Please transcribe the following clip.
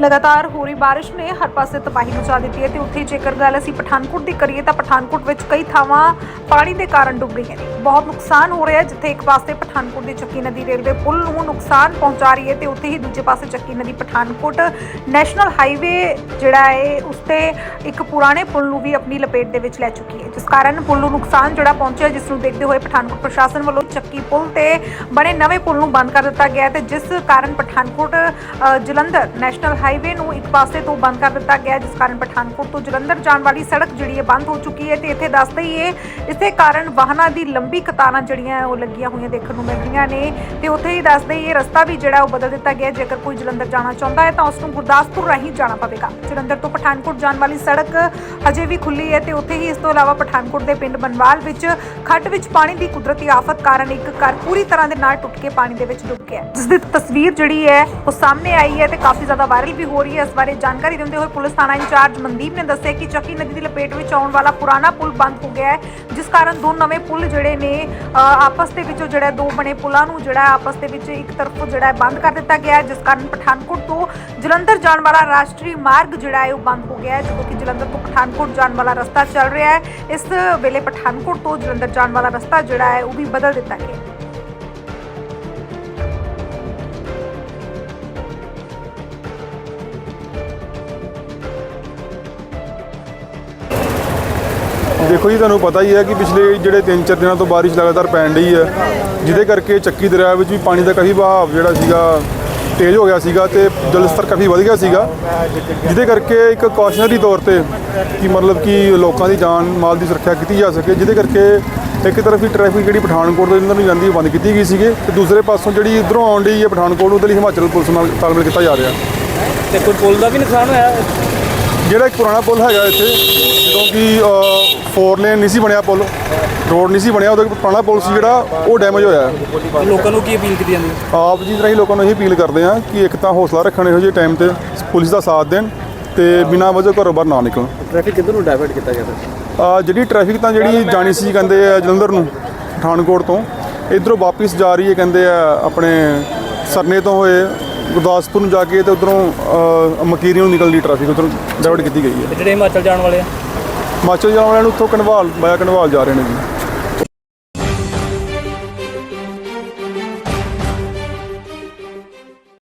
ਲਗਾਤਾਰ ਹੋ ਰਹੀ ਬਾਰਿਸ਼ ਨੇ ਹਰ ਪਾਸੇ ਤਬਾਹੀ ਮਚਾ ਦਿੱਤੀ ਹੈ ਤੇ ਉੱਥੇ ਜੇਕਰ ਗੱਲ ਅਸੀਂ ਪਠਾਨਕੋਟ ਦੀ ਕਰੀਏ ਤਾਂ ਪਠਾਨਕੋਟ ਵਿੱਚ ਕਈ ਥਾਵਾਂ ਪਾਣੀ ਦੇ ਕਾਰਨ ਡੁੱਬ ਗਈਆਂ ਨੇ। ਬਹੁਤ ਨੁਕਸਾਨ ਹੋ ਰਿਹਾ ਜਿੱਥੇ ਇੱਕ ਪਾਸੇ ਪਠਾਨਕੋਟ ਦੀ ਚੱਕੀ ਨਦੀ ਰੇਲਵੇ ਪੁਲ ਨੂੰ ਨੁਕਸਾਨ ਪਹੁੰਚਾ ਰਹੀ ਹੈ ਤੇ ਉੱਥੇ ਹੀ ਦੂਜੇ ਪਾਸੇ ਚੱਕੀ ਨਦੀ ਪਠਾਨਕੋਟ ਨੈਸ਼ਨਲ ਹਾਈਵੇ ਜਿਹੜਾ ਹੈ, ਉਸ ਤੇ ਇੱਕ ਪੁਰਾਣੇ ਪੁਲ ਨੂੰ ਵੀ ਆਪਣੀ ਲਪੇਟ ਦੇ ਵਿੱਚ ਲੈ ਚੁੱਕੀ ਹੈ। ਜਿਸ ਕਾਰਨ ਪੁਲ ਨੂੰ ਨੁਕਸਾਨ ਜਿਹੜਾ ਪਹੁੰਚਿਆ, ਜਿਸ ਨੂੰ ਦੇਖਦੇ ਹੋਏ ਪਠਾਨਕੋਟ ਪ੍ਰਸ਼ਾਸਨ ਵੱਲੋਂ ਚੱਕੀ ਪੁਲ ਤੇ ਬਣੇ ਨਵੇਂ ਪੁਲ ਨੂੰ ਬੰਦ ਕਰ ਦਿੱਤਾ ਗਿਆ ਹੈ ਤੇ ਜਿਸ ਕਾਰਨ ਪਠਾਨਕੋਟ ਜਲੰਧਰ ਨੈਸ਼ਨਲ ਹਾਈਵੇ ਨੂੰ ਇੱਕ ਪਾਸੇ ਤੋਂ ਬੰਦ ਕਰ ਦਿੱਤਾ ਗਿਆ, ਜਿਸ ਕਾਰਨ ਪਠਾਨਕੋਟ ਤੋਂ ਜਲੰਧਰ ਜਾਣ ਵਾਲੀ ਸੜਕ ਜਿਹੜੀ ਹੈ ਬੰਦ ਹੋ ਚੁੱਕੀ ਹੈ ਤੇ ਇੱਥੇ ਦੱਸ ਦਈਏ ਇਸੇ ਕਾਰਨ ਵਾਹਨਾਂ ਦੀ ਲੰਬੀ ਕਤਾਰਾਂ ਜਿਹੜੀਆਂ ਉਹ ਲੱਗੀਆਂ ਹੋਈਆਂ ਦੇਖਣ ਨੂੰ ਮਿਲ ਰਹੀਆਂ ਨੇ ਤੇ ਉੱਥੇ ਹੀ ਦੱਸਦੇ ਦਈਏ ਰਸਤਾ ਵੀ ਜਿਹੜਾ ਉਹ ਬਦਲ ਦਿੱਤਾ ਗਿਆ ਜੇਕਰ ਕੋਈ ਜਲੰਧਰ ਜਾਣਾ ਚਾਹੁੰਦਾ ਹੈ ਤਾਂ ਉਸ ਨੂੰ ਗੁਰਦਾਸਪੁਰ ਰਾਹੀਂ ਜਾਣਾ ਪਵੇਗਾ। ਜਲੰਧਰ ਤੋਂ ਪਠਾਨਕੋਟ ਜਾਣ ਵਾਲੀ ਸੜਕ ਹਜੇ ਵੀ ਖੁੱਲੀ ਹੈ ਤੇ ਉੱਥੇ ਹੀ ਇਸ ਤੋਂ ਇਲਾਵਾ ਪਠਾਨਕੋਟ ਦੇ ਪਿੰਡ ਬਨਵਾਲ ਵਿੱਚ ਖੱਡ ਵਿੱਚ ਪਾਣੀ ਦੀ ਕੁਦਰਤੀ ਆਫਤ ਕਾਰਨ ਇੱਕ ਘਰ ਪੂਰੀ ਤਰ੍ਹਾਂ ਦੇ ਨਾਲ ਟੁੱਟ ਕੇ ਪਾਣੀ ਦੇ ਵਿੱਚ ਡੁੱਬ ਗਿਆ ਜਿਸ ਦੀ ਤਸਵੀਰ ਜਿਹੜੀ ਹੈ ਉਹ ਸਾਹਮਣੇ ਆਈ ਹੈ ਤੇ ਕਾਫੀ ਜ਼ਿਆਦਾ ਵਾਇਰਲ ਵੀ ਹੋ ਰਹੀ ਹੈ। ਇਸ ਬਾਰੇ ਜਾਣਕਾਰੀ ਦਿੰਦੇ ਹੋਏ ਪੁਲਿਸ ਥਾਣਾ ਇੰਚਾਰਜ ਮਨਦੀਪ ਨੇ ਦੱਸਿਆ ਕਿ ਚੱਕੀ ਨਦੀ ਦੀ ਲਪੇਟ ਵਿੱਚ ਆਉਣ ਵਾਲਾ ਪੁਰਾਣਾ ਪੁਲ ਬੰਦ ਹੋ ਗਿਆ ਹੈ, ਜਿਸ ਜਿਸ ਕਾਰਨ ਦੋ ਨਵੇਂ ਪੁਲ ਜਿਹੜੇ ਨੇ ਆਪਸ ਦੇ ਵਿੱਚੋਂ ਜਿਹੜਾ ਦੋ ਬਣੇ ਪੁਲਾਂ ਨੂੰ ਜਿਹੜਾ ਆਪਸ ਦੇ ਵਿੱਚ ਇੱਕ ਤਰਫ ਜਿਹੜਾ ਬੰਦ ਕਰ ਦਿੱਤਾ ਗਿਆ ਹੈ, ਜਿਸ ਕਾਰਨ ਪਠਾਨਕੋਟ ਤੋਂ ਜਲੰਧਰ ਜਾਣ ਵਾਲਾ ਰਾਸ਼ਟਰੀ ਮਾਰਗ ਜਿਹੜਾ ਹੈ ਉਹ ਬੰਦ ਹੋ ਗਿਆ ਹੈ, ਜਦੋਂ ਕਿ ਜਲੰਧਰ ਤੋਂ ਪਠਾਨਕੋਟ ਜਾਣ ਵਾਲਾ ਰਸਤਾ ਚੱਲ ਰਿਹਾ ਹੈ। ਇਸ ਵੇਲੇ ਪਠਾਨਕੋਟ ਤੋਂ ਜਲੰਧਰ ਜਾਣ ਵਾਲਾ ਰਸਤਾ ਜਿਹੜਾ ਹੈ ਉਹ ਵੀ ਬਦਲ ਦਿੱਤਾ ਗਿਆ ਹੈ। ਦੇਖੋ ਜੀ, ਤੁਹਾਨੂੰ ਪਤਾ ਹੀ ਹੈ ਕਿ ਪਿਛਲੇ ਜਿਹੜੇ 3-4 ਦਿਨਾਂ ਤੋਂ ਬਾਰਿਸ਼ ਲਗਾਤਾਰ ਪੈਣ ਰਹੀ ਹੈ, ਜਿਹਦੇ ਕਰਕੇ ਚੱਕੀ ਦਰਿਆ ਵਿੱਚ ਵੀ ਪਾਣੀ ਦਾ ਕਾਫੀ ਵਹਾਅ ਜਿਹੜਾ ਸੀਗਾ ਤੇਜ਼ ਹੋ ਗਿਆ ਸੀਗਾ ਤੇ ਜਲ ਸਤਰ ਕਾਫੀ ਵਧ ਗਿਆ ਸੀਗਾ, ਜਿਹਦੇ ਕਰਕੇ ਇੱਕ ਕੌਸ਼ਨਰੀ ਤੌਰ ਤੇ ਕਿ ਮਤਲਬ ਕਿ ਲੋਕਾਂ ਦੀ ਜਾਨ ਮਾਲ ਦੀ ਸੁਰੱਖਿਆ ਕੀਤੀ ਜਾ ਸਕੇ, ਜਿਹਦੇ ਕਰਕੇ ਇੱਕ ਤਰਫ ਹੀ ਟ੍ਰੈਫਿਕ ਜਿਹੜੀ ਪਠਾਨਕੋਟ ਤੋਂ ਇਹਨਾਂ ਨੂੰ ਜਾਂਦੀ ਬੰਦ ਕੀਤੀ ਗਈ ਸੀਗੀ ਤੇ ਦੂਸਰੇ ਪਾਸੋਂ ਜਿਹੜੀ ਇਧਰੋਂ ਆਉਣ ਡਈ ਹੈ ਪਠਾਨਕੋਟ ਉਹਦੇ ਲਈ ਹਿਮਾਚਲ ਪੁਲਿਸ ਨਾਲ ਤਾਲਮੇਲ ਕੀਤਾ ਜਾ ਰਿਹਾ। ਤੇ ਕੋਈ ਪੁਲ ਦਾ ਵੀ ਨੁਕਸਾਨ ਹੋਇਆ? ਜਿਹੜਾ ਇੱਕ ਪੁਰਾਣਾ ਪੁਲ ਹੈਗਾ ਇੱਥੇ ਜਦੋਂ ਕਿ ਫੋਰ ਲੇਨ ਨਹੀਂ ਸੀ ਬਣਿਆ ਪੁਲ ਰੋਡ ਨਹੀਂ ਸੀ ਬਣਿਆ ਉਹਦਾ ਪੁਰਾਣਾ ਪੁਲ ਸੀ ਜਿਹੜਾ ਉਹ ਡੈਮੇਜ ਹੋਇਆ। ਲੋਕਾਂ ਨੂੰ ਕੀ ਅਪੀਲ ਕੀਤੀ ਜਾਂਦੀ ਹੈ? ਆਪ ਜੀ ਰਾਹੀਂ ਲੋਕਾਂ ਨੂੰ ਇਹ ਅਪੀਲ ਕਰਦੇ ਹਾਂ ਕਿ ਇੱਕ ਤਾਂ ਹੌਸਲਾ ਰੱਖਣ ਇਹੋ ਜਿਹੇ ਟਾਈਮ ਤੇ ਪੁਲਿਸ ਦਾ ਸਾਥ ਦੇਣ ਤੇ ਬਿਨਾਂ ਵਜ੍ਹਾ ਘਰੋਂ ਬਾਹਰ ਨਾ ਨਿਕਲਣ ਟ੍ਰੈਫਿਕ ਕਿੱਧਰ ਨੂੰ ਡਾਇਵਰਟ ਕੀਤਾ ਅਹ ਜਿਹੜੀ ਟ੍ਰੈਫਿਕ ਤਾਂ ਜਿਹੜੀ ਜਾਣੀ ਸੀ ਕਹਿੰਦੇ ਆ ਜਲੰਧਰ ਨੂੰ ਪਠਾਨਕੋਟ ਤੋਂ ਇਧਰੋਂ ਵਾਪਸ ਜਾ ਰਹੀ ਹੈ ਕਹਿੰਦੇ ਆ ਆਪਣੇ ਸਰਨੇ ਤੋਂ ਹੋਏ ਗੁਰਦਾਸਪੁਰ ਨੂੰ ਜਾ ਕੇ ਤੇ ਉਧਰੋਂ ਮਕੀਰੀ ਨੂੰ ਨਿਕਲਦੀ ਟ੍ਰੈਫਿਕ ਉਧਰੋਂ ਡਾਇਵਰਟ ਕੀਤੀ ਗਈ ਹੈ। ਜਿਹੜੇ ਹਿਮਾਚਲ ਜਾਣ ਵਾਲੇ ਆ? ਹਿਮਾਚਲ ਜਾਣ ਵਾਲਿਆਂ ਨੂੰ ਉੱਥੋਂ ਕਨਵਾਲ ਬਾਇਆ ਕਨਵਾਲ ਜਾ ਰਹੇ ਨੇ ਜੀ।